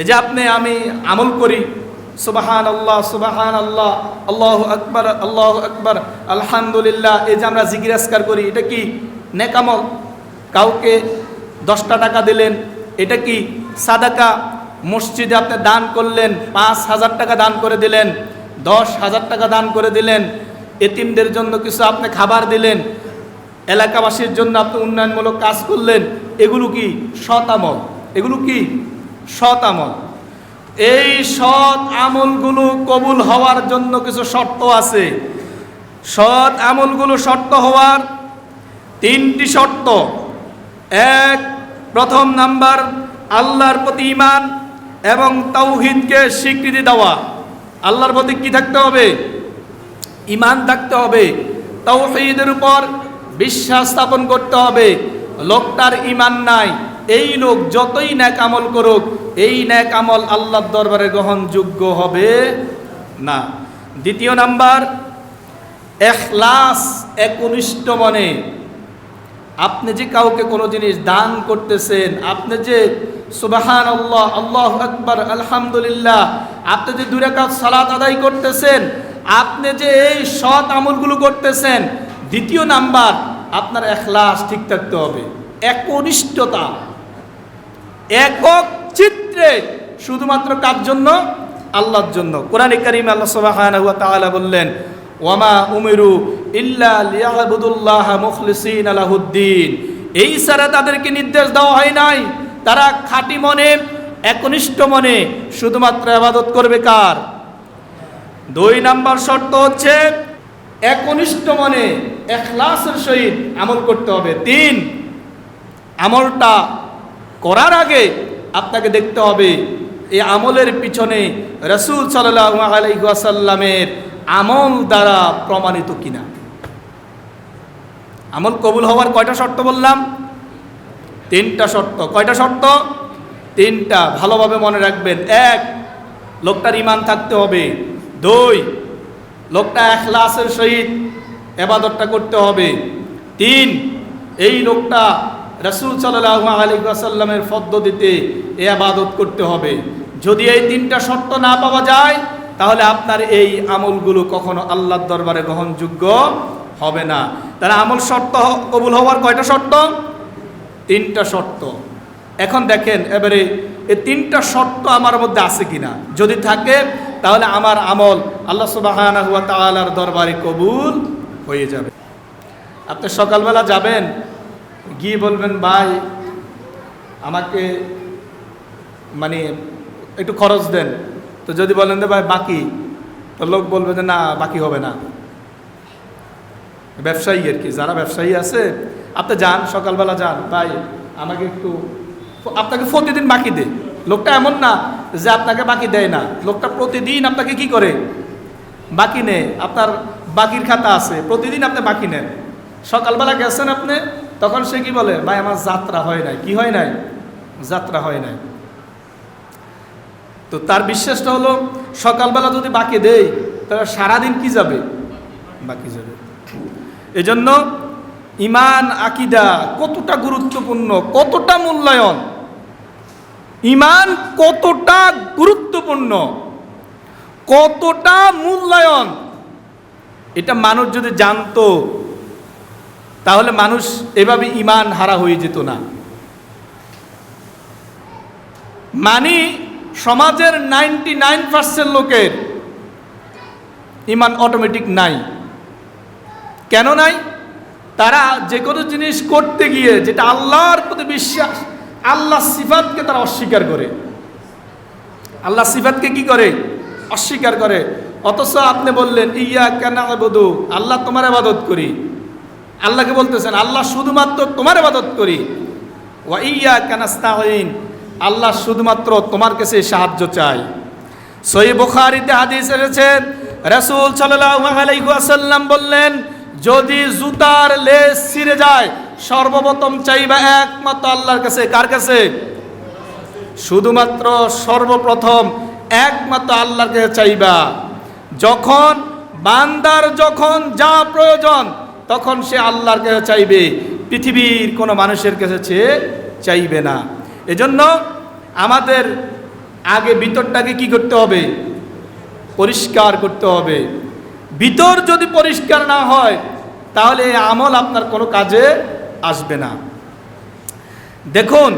এই যে আপনি, আমি আমল করি। সুবাহান আল্লাহ সুবাহান আল্লাহ আল্লাহ আকবর আল্লাহ আকবর, আলহামদুলিল্লাহ, এই যে আমরা জিজ্ঞাসকার করি, এটা কি নেকামল? কাউকে দশটা টাকা দিলেন, এটা কি সাদাকা? মসজিদে আপনি দান করলেন, পাঁচ হাজার টাকা দান করে দিলেন, দশ হাজার টাকা দান করে দিলেন, এতিমদের জন্য কিছু আপনি খাবার দিলেন, এলাকাবাসীর জন্য আপনি উন্নয়নমূলক কাজ করলেন, এগুলো কি সৎ আমল? এগুলো কি সৎ আমল। এই সৎ আমলগুলো কবুল হওয়ার জন্য কিছু শর্ত আছে। সৎ আমলগুলো শর্ত হওয়ার তিনটি শর্ত। এক, প্রথম নাম্বার, আল্লাহর প্রতি ইমান এবং তাওহিদকে স্বীকৃতি দেওয়া। আল্লাহর প্রতি কি থাকতে হবে? ইমান থাকতে হবে। তাওহীদের উপর বিশ্বাস স্থাপন করতে হবে। লোকটার ইমান নাই। এই লোক যতই ন্যাক আমল করুক, এই ন্যাক আমল আল্লাহর দরবারে গ্রহণযোগ্য হবে না। দ্বিতীয় নাম্বার, এখলাস একনিষ্ঠ মনে। আপনি যে কাউকে কোনো জিনিস দান করতেছেন, আপনি যে সুবাহান আল্লাহ আল্লাহ আকবর, আলহামদুলিল্লাহ, আপনি যে দূরে কাজ সালাত আদায় করতেছেন, আপনি যে এই সৎ আমলগুলো করতেছেন, দ্বিতীয় নাম্বার, আপনার এখলাস ঠিক থাকতে হবে। একনিষ্ঠতা। একক চিত্রে শুধুমাত্র কার জন্য? আল্লাহর জন্য। কোরআন করিম আল্লাহ সুবহানাহু ওয়া তাআলা বললেন, ওয়ামা উমিরু ইল্লা লিয়াবুদুল্লাহ মুখলিসিন আলাহুদ্দিন এই সারা তাদেরকে নির্দেশ দেওয়া হয় নাই। তারা খাঁটি মনে, একনিষ্ঠ মনে শুধুমাত্র আবাদত করবে কার? দুই নাম্বার শর্ত হচ্ছে, একনিষ্ঠ মনে এখলাসের সহিত আমল করতে হবে। তিন, আমলটা করার আগে আপনাকে দেখতে হবে, এই আমলের পিছনে রসুল সাল্লাহ আলাইসাল্লামের আমল দ্বারা প্রমাণিত কিনা। আমল কবুল হওয়ার কয়টা শর্ত বললাম? তিনটা শর্ত। কয়টা শর্ত? তিনটা। ভালোভাবে মনে রাখবেন। এক, লোকটার ইমান থাকতে হবে। দুই, লোকটা এখলাসের সহিত এবাদতটা করতে হবে। তিন, এই লোকটা রসুল সাল্লাহ আলী আসাল্লামের এ আবাদত করতে হবে। যদি এই তিনটা শর্ত না পাওয়া যায়, তাহলে আপনার এই আমলগুলো কখনো আল্লাহর দরবারে গ্রহণযোগ্য হবে না। তাহলে আমল শর্ত কবুল হওয়ার কয়টা শর্ত? তিনটা শর্ত। এখন দেখেন, এবারে এই তিনটা শর্ত আমার মধ্যে আছে কিনা? যদি থাকে, তাহলে আমার আমল আল্লাহ সুবাহানা হুয়া তালার দরবারে কবুল হয়ে যাবে। আপনি সকালবেলা যাবেন গিয়ে বলবেন, ভাই, আমাকে মানে একটু খরচ দেন। তো যদি বলেন যে, ভাই, বাকি। তো লোক বলবে যে, না, বাকি হবে না। ব্যবসায়ী আর কি, যারা ব্যবসায়ী আছে, আপনি যান, সকালবেলা যান। ভাই, আমাকে একটু, আপনাকে প্রতিদিন বাকি দে। লোকটা এমন না যে, আপনাকে বাকি দেয় না। লোকটা প্রতিদিন আপনাকে কি করে? বাকি নেয়। আপনার বাকির খাতা আছে, প্রতিদিন আপনি বাকি নেন। সকালবেলা গেছেন আপনি তখন সে কি বলে, ভাই, আমার যাত্রা হয় নাই। কি হয় নাই? যাত্রা হয় নাই। তো তার বিশ্বাসটা হলো, সকালবেলা যদি বাকি দেই, তাহলে সারাদিন কি যাবে? বাকি যাবে। এজন্য ইমান, আকিদা কতটা গুরুত্বপূর্ণ, কতটা মূল্যায়ন, ইমান কতটা গুরুত্বপূর্ণ, কতটা মূল্যায়ন, এটা মানুষ যদি জানতো তাহলে মানুষ এভাবে ইমান হারা হয়ে যেত না। মানি সমাজের নাইনটি নাইন পার্সেন্ট লোকের ইমান অটোমেটিক নাই। কেন নাই? তারা যে কোনো জিনিস করতে গিয়ে যেটা আল্লাহর প্রতি বিশ্বাস, আল্লাহ সিফাতকে তারা অস্বীকার করে। আল্লাহ সিফাতকে কি করে? অস্বীকার করে। অথচ আপনি বললেন, ইয়া কেন বধু আল্লাহ তোমার আবাদত করি। আল্লাহকে বলতেছেন, আল্লাহ শুধুমাত্র তোমার আবাদত করি। ওয়া ইয়া কানাস্তাইন আল্লাহ শুধুমাত্র তোমার কাছে সাহায্য চাই। সই বুখারিতে হাদিস এসেছে, রাসূল সাল্লাল্লাহু আলাইহি ওয়াসাল্লাম বললেন, যদি জুতার লেস ছিঁড়ে যায়, সর্বপ্রথম চাইবা একমাত্র আল্লাহর কাছে। কার কাছে? শুধুমাত্র সর্বপ্রথম একমাত্র আল্লাহর কাছে চাইবা। যখন বান্দার যখন যা প্রয়োজন তখন সে আল্লাহর কাছে চাইবে, পৃথিবীর কোনো মানুষের কাছে চেয়ে চাইবে না। এজন্য আমাদের আগে ভিতরটাকে কি করতে হবে? পরিষ্কার করতে হবে। ভিতর যদি পরিষ্কার না হয়, তাহলে আমল আপনার কোনো কাজে আসবে না। দেখুন